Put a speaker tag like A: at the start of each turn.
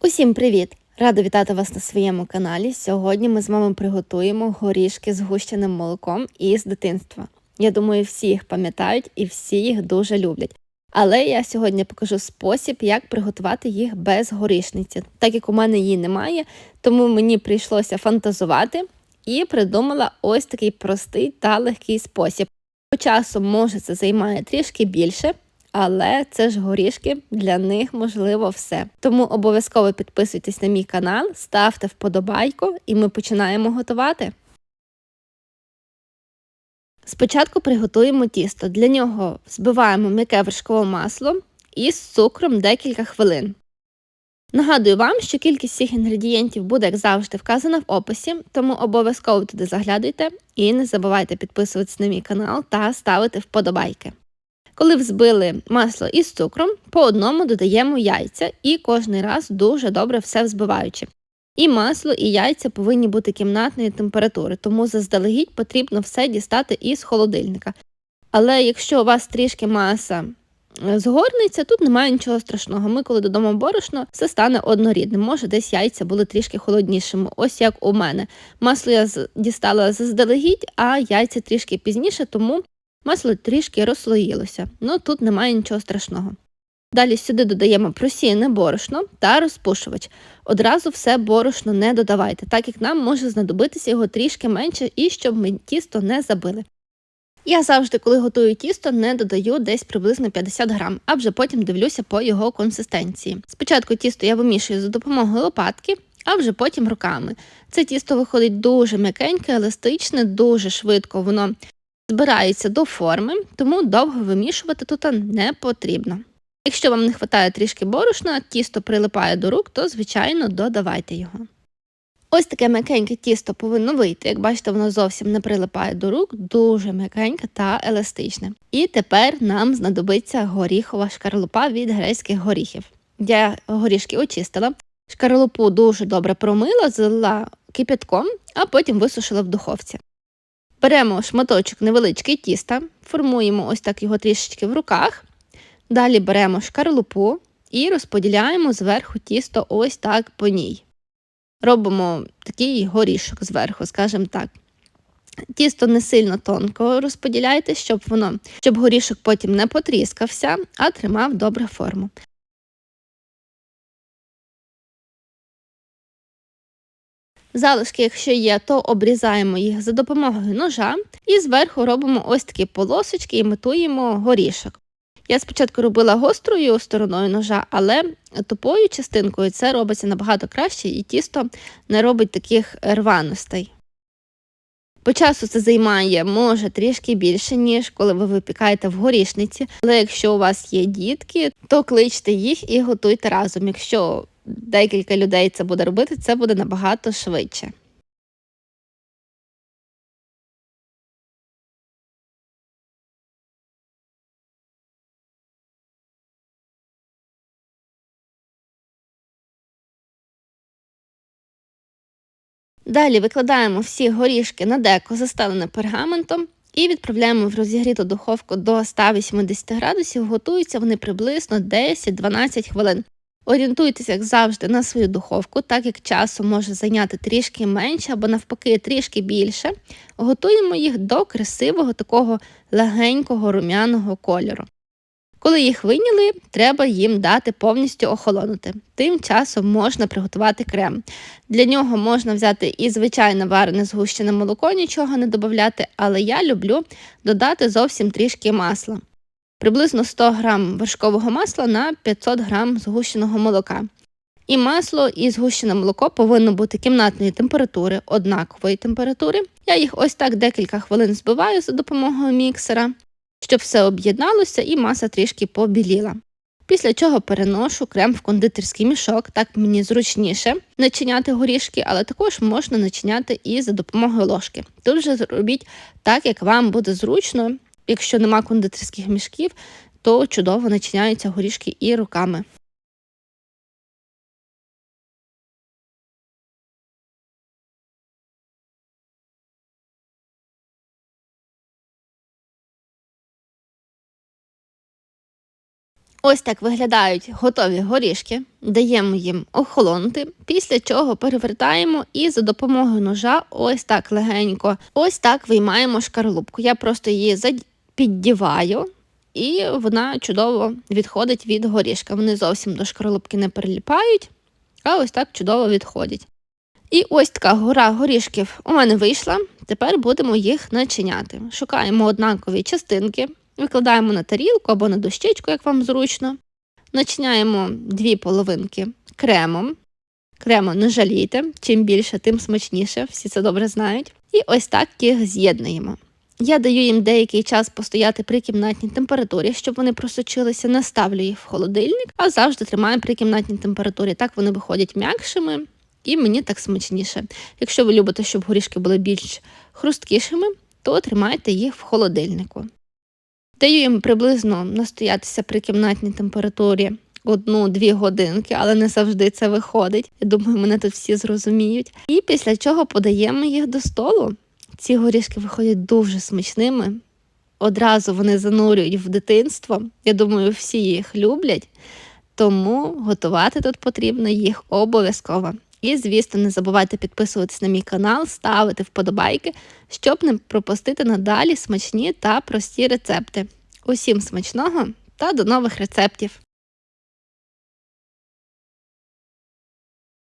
A: Усім привіт! Рада вітати вас на своєму каналі. Сьогодні ми з вами приготуємо горішки з гущеним молоком із дитинства. Я думаю, всі їх пам'ятають і всі їх дуже люблять. Але я сьогодні покажу спосіб, як приготувати їх без горішниці. Так як у мене її немає, тому мені прийшлося фантазувати і придумала ось такий простий та легкий спосіб. По часу, може, це займає трішки більше, але це ж горішки, для них можливо все. Тому обов'язково підписуйтесь на мій канал, ставте вподобайку, і ми починаємо готувати. Спочатку приготуємо тісто. Для нього збиваємо м'яке вершкове масло із цукром декілька хвилин. Нагадую вам, що кількість всіх інгредієнтів буде, як завжди, вказана в описі, тому обов'язково туди заглядуйте і не забувайте підписуватися на мій канал та ставити вподобайки. Коли взбили масло із цукром, по одному додаємо яйця і кожний раз дуже добре все взбиваючи. І масло, і яйця повинні бути кімнатної температури, тому заздалегідь потрібно все дістати із холодильника. Але якщо у вас трішки маса е, згорниться, тут немає нічого страшного. Ми, коли додамо борошно, все стане однорідним. Може, десь яйця були трішки холоднішими, ось як у мене. Масло я дістала заздалегідь, а яйця трішки пізніше, тому Масло трішки розслоїлося, ну тут немає нічого страшного. Далі сюди додаємо просіяне борошно та розпушувач. Одразу все борошно не додавайте, так як нам може знадобитися його трішки менше і щоб ми тісто не забили. Я завжди, коли готую тісто, не додаю десь приблизно 50 грам, а вже потім дивлюся по його консистенції. Спочатку тісто я вимішую за допомогою лопатки, а вже потім руками. Це тісто виходить дуже м'якеньке, еластичне, дуже швидко воно збирається до форми, тому довго вимішувати тут не потрібно. Якщо вам не вистачає трішки борошна, тісто прилипає до рук, то, звичайно, додавайте його. Ось таке м'якеньке тісто повинно вийти. Як бачите, воно зовсім не прилипає до рук, дуже м'якеньке та еластичне. І тепер нам знадобиться горіхова шкарлупа від грецьких горіхів. Я горішки очистила, шкарлупу дуже добре промила, залила кипятком, а потім висушила в духовці. Беремо шматочок невеличкий тіста, формуємо ось так його трішечки в руках. Далі беремо шкарлупу і розподіляємо зверху тісто ось так по ній. Робимо такий горішок зверху, скажімо так. Тісто не сильно тонко розподіляйте, щоб воно, щоб горішок потім не потріскався, а тримав добре форму. Залишки, якщо є, то обрізаємо їх за допомогою ножа і зверху робимо ось такі полосочки і імітуємо горішок. Я спочатку робила гострою стороною ножа, але тупою частинкою це робиться набагато краще і тісто не робить таких рваностей. По часу це займає може трішки більше, ніж коли ви випікаєте в горішниці, але якщо у вас є дітки, то кличте їх і готуйте разом. Якщо декілька людей це буде робити, це буде набагато швидше. Далі викладаємо всі горішки на деко, застелене пергаментом, і відправляємо в розігріту духовку до 180 градусів, готуються вони приблизно 10-12 хвилин. Орієнтуйтеся, як завжди, на свою духовку, так як часу може зайняти трішки менше або навпаки трішки більше. Готуємо їх до красивого такого легенького рум'яного кольору. Коли їх виняли, треба їм дати повністю охолонути. Тим часом можна приготувати крем. Для нього можна взяти і звичайне варене згущене молоко, нічого не додати, але я люблю додати зовсім трішки масла приблизно 100 г вершкового масла на 500 г згущеного молока. І масло і згущене молоко повинно бути кімнатної температури, однакової температури. Я їх ось так декілька хвилин збиваю за допомогою міксера, щоб все об'єдналося і маса трішки побіліла. Після чого переношу крем в кондитерський мішок, так мені зручніше начиняти горішки, але також можна начиняти і за допомогою ложки. Тут же зробіть так, як вам буде зручно, Якщо нема кондитерських мішків, то чудово начиняються горішки і руками. Ось так виглядають готові горішки, даємо їм охолонути, після чого перевертаємо і за допомогою ножа ось так легенько, ось так виймаємо шкарлупку. Я просто її піддіваю, і вона чудово відходить від горішка. Вони зовсім до шкарлупки не приліпають, а ось так чудово відходять. І ось така гора горішків у мене вийшла. Тепер будемо їх начиняти. Шукаємо однакові частинки, викладаємо на тарілку або на дощечку, як вам зручно. Начиняємо дві половинки кремом. Крему не жалійте, чим більше, тим смачніше, всі це добре знають. І ось так їх з'єднуємо. Я даю їм деякий час постояти при кімнатній температурі, щоб вони просочилися, не ставлю їх в холодильник, а завжди тримаю при кімнатній температурі. Так вони виходять м'якшими і мені так смачніше. Якщо ви любите, щоб горішки були більш хрусткішими, то тримайте їх в холодильнику. Даю їм приблизно настоятися при кімнатній температурі одну-дві годинки, але не завжди це виходить. Я думаю, мене тут всі зрозуміють. І після чого подаємо їх до столу. Ці горішки виходять дуже смачними. Одразу вони занурюють в дитинство. Я думаю, всі їх люблять, тому готувати тут потрібно їх обов'язково. І, звісно, не забувайте підписуватись на мій канал, ставити вподобайки, щоб не пропустити надалі смачні та прості рецепти. Усім смачного та до нових рецептів!